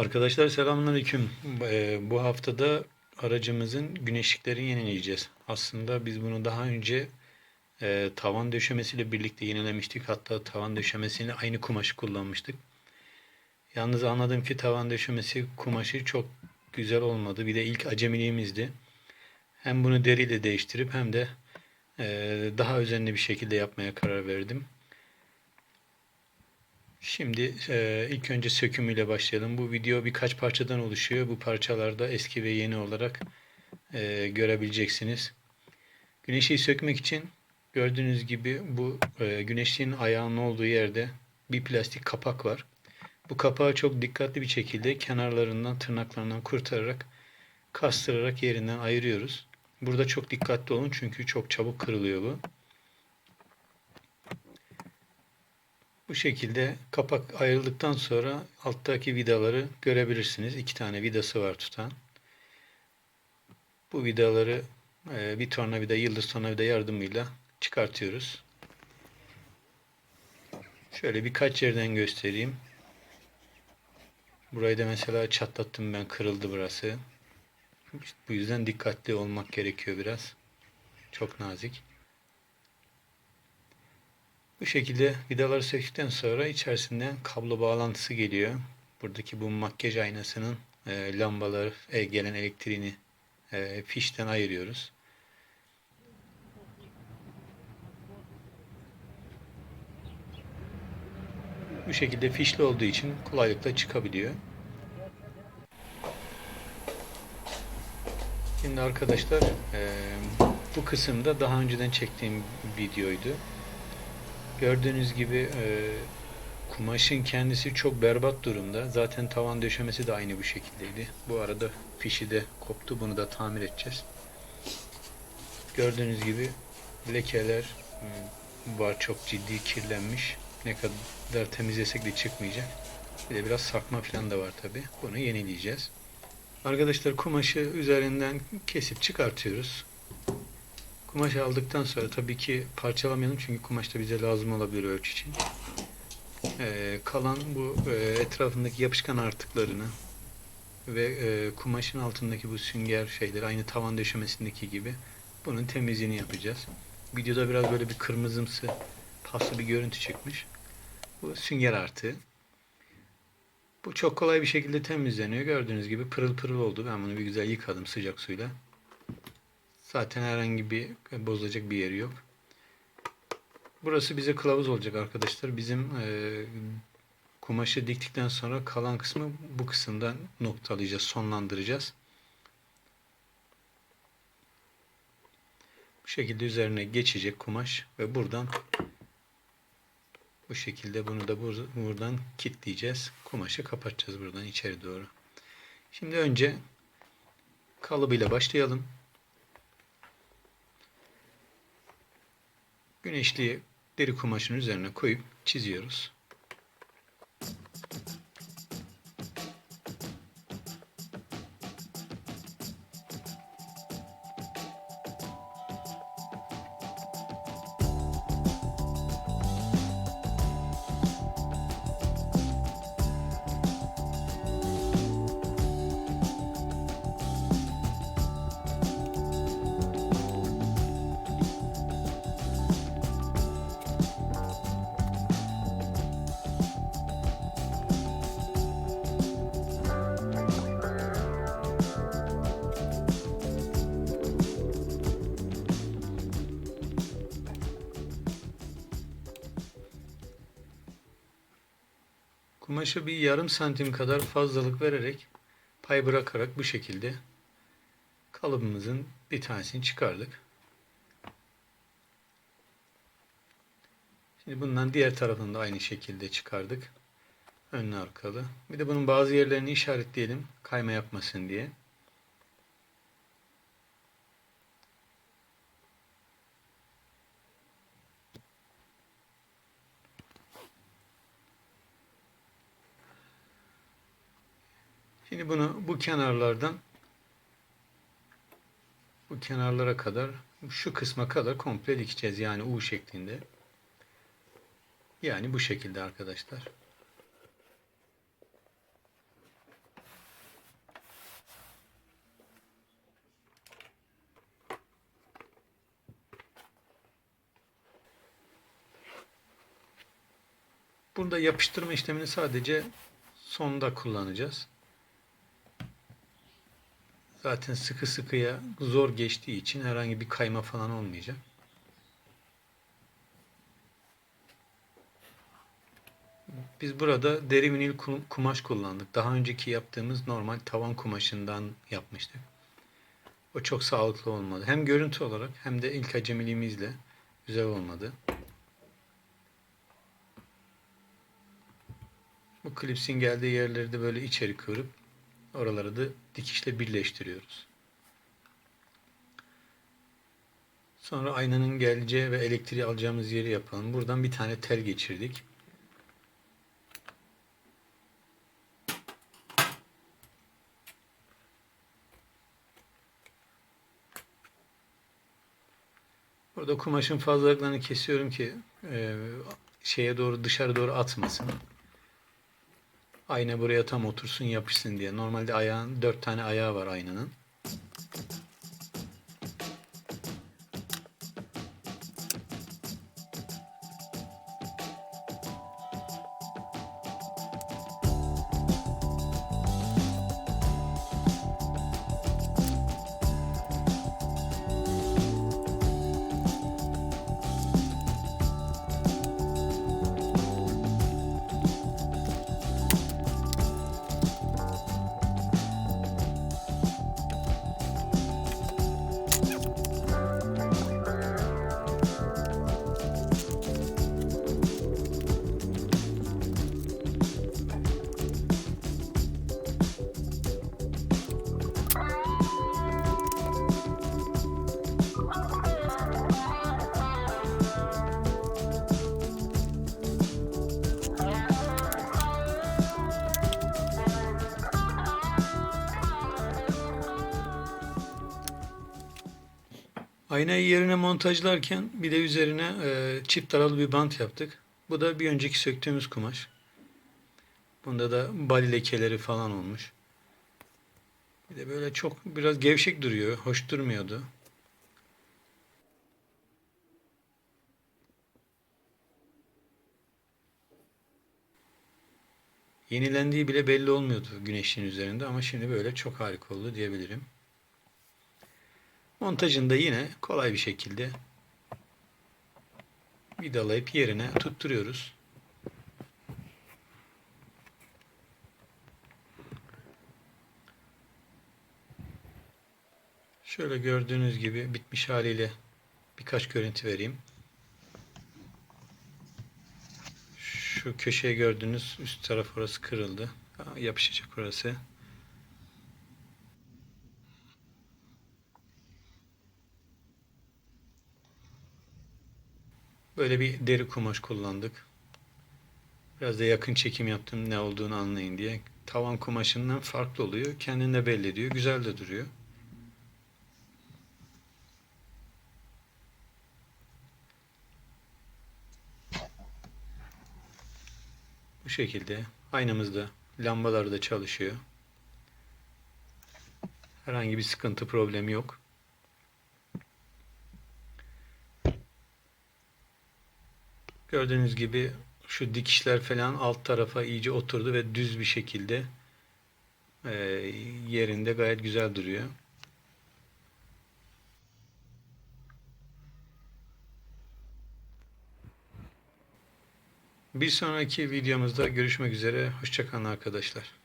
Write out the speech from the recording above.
Arkadaşlar selamünaleyküm. Eee, Bu haftada aracımızın güneşliklerini yenileyeceğiz. Aslında biz bunu daha önce eee, tavan döşemesiyle birlikte yenilemiştik. Hatta tavan döşemesini aynı kumaşı kullanmıştık. Yalnız anladım ki tavan döşemesi kumaşı çok güzel olmadı. Bir de ilk acemiliğimizdi. Hem bunu deriyle değiştirip hem de eee, daha özenli bir şekilde yapmaya karar verdim. Şimdi e, ilk önce sökümüyle başlayalım. Bu video birkaç parçadan oluşuyor. Bu parçalarda eski ve yeni olarak e, görebileceksiniz. Güneşliği sökmek için gördüğünüz gibi bu e, güneşliğin ayağının olduğu yerde bir plastik kapak var. Bu kapağı çok dikkatli bir şekilde kenarlarından, tırnaklarından kurtararak, kastırarak yerinden ayırıyoruz. Burada çok dikkatli olun çünkü çok çabuk kırılıyor bu. Bu şekilde kapak ayrıldıktan sonra alttaki vidaları görebilirsiniz. İki tane vidası var tutan. Bu vidaları e, bir tornavida, yıldız tornavida yardımıyla çıkartıyoruz. Şöyle birkaç yerden göstereyim. Burayı da mesela çatlattım ben, kırıldı burası. Bu yüzden dikkatli olmak gerekiyor biraz. Çok nazik. Bu şekilde vidaları söktükten sonra içerisinden kablo bağlantısı geliyor. Buradaki bu makyaj aynasının e, lambaları e, gelen elektriğini e, fişten ayırıyoruz. Bu şekilde fişli olduğu için kolaylıkla çıkabiliyor. Şimdi arkadaşlar e, bu kısımda daha önceden çektiğim videoydu. Gördüğünüz gibi e, kumaşın kendisi çok berbat durumda. Zaten tavan döşemesi de aynı bu şekildeydi. Bu arada fişi de koptu. Bunu da tamir edeceğiz. Gördüğünüz gibi lekeler e, var. Çok ciddi kirlenmiş. Ne kadar temizlesek de çıkmayacak. Bir de biraz sarkma falan da var tabi. Bunu yenileyeceğiz. Arkadaşlar kumaşı üzerinden kesip çıkartıyoruz. Kumaş aldıktan sonra tabii ki parçalamayalım çünkü kumaş da bize lazım olabilir ölçü için. Ee, kalan bu e, etrafındaki yapışkan artıklarını ve e, kumaşın altındaki bu sünger şeyler aynı tavan döşemesindeki gibi bunun temizliğini yapacağız. Videoda biraz böyle bir kırmızımsı paslı bir görüntü çıkmış. Bu sünger artığı. Bu çok kolay bir şekilde temizleniyor. Gördüğünüz gibi pırıl pırıl oldu. Ben bunu bir güzel yıkadım sıcak suyla. Zaten herhangi bir bozulacak bir yeri yok. Burası bize kılavuz olacak arkadaşlar. Bizim e, kumaşı diktikten sonra kalan kısmı bu kısımdan noktalayacağız, sonlandıracağız. Bu şekilde üzerine geçecek kumaş ve buradan bu şekilde bunu da bur- buradan kilitleyeceğiz. Kumaşı kapatacağız buradan içeri doğru. Şimdi önce kalıbıyla başlayalım. Güneşliği deri kumaşın üzerine koyup çiziyoruz. Kumaşa bir yarım santim kadar fazlalık vererek pay bırakarak bu şekilde kalıbımızın bir tanesini çıkardık. Şimdi bundan diğer tarafını da aynı şekilde çıkardık. Önlü arkalı. Bir de bunun bazı yerlerini işaretleyelim kayma yapmasın diye. Şimdi bunu bu kenarlardan bu kenarlara kadar şu kısma kadar komple dikeceğiz yani U şeklinde. Yani bu şekilde arkadaşlar. Burada yapıştırma işlemini sadece sonda kullanacağız. Zaten sıkı sıkıya zor geçtiği için herhangi bir kayma falan olmayacak. Biz burada deri vinil kum- kumaş kullandık. Daha önceki yaptığımız normal tavan kumaşından yapmıştık. O çok sağlıklı olmadı. Hem görüntü olarak hem de ilk acemiliğimizle güzel olmadı. Bu klipsin geldiği yerleri de böyle içeri kıvırıp oraları da dikişle birleştiriyoruz. Sonra aynanın geleceği ve elektriği alacağımız yeri yapalım. Buradan bir tane tel geçirdik. Burada kumaşın fazlalıklarını kesiyorum ki e, şeye doğru dışarı doğru atmasın. Ayna buraya tam otursun yapışsın diye. Normalde ayağın dört tane ayağı var aynanın. Aynayı yerine montajlarken bir de üzerine e, çift taralı bir bant yaptık. Bu da bir önceki söktüğümüz kumaş. Bunda da bali lekeleri falan olmuş. Bir de böyle çok biraz gevşek duruyor. Hoş durmuyordu. Yenilendiği bile belli olmuyordu güneşin üzerinde ama şimdi böyle çok harika oldu diyebilirim. Montajında yine kolay bir şekilde vidalayıp yerine tutturuyoruz. Şöyle gördüğünüz gibi bitmiş haliyle birkaç görüntü vereyim. Şu köşeye gördüğünüz üst taraf orası kırıldı. Yapışacak orası. Böyle bir deri kumaş kullandık. Biraz da yakın çekim yaptım ne olduğunu anlayın diye. Tavan kumaşından farklı oluyor. Kendini de belli ediyor. Güzel de duruyor. Bu şekilde aynamızda lambalar da çalışıyor. Herhangi bir sıkıntı problemi yok. Gördüğünüz gibi şu dikişler falan alt tarafa iyice oturdu ve düz bir şekilde e, yerinde gayet güzel duruyor. Bir sonraki videomuzda görüşmek üzere. Hoşçakalın arkadaşlar.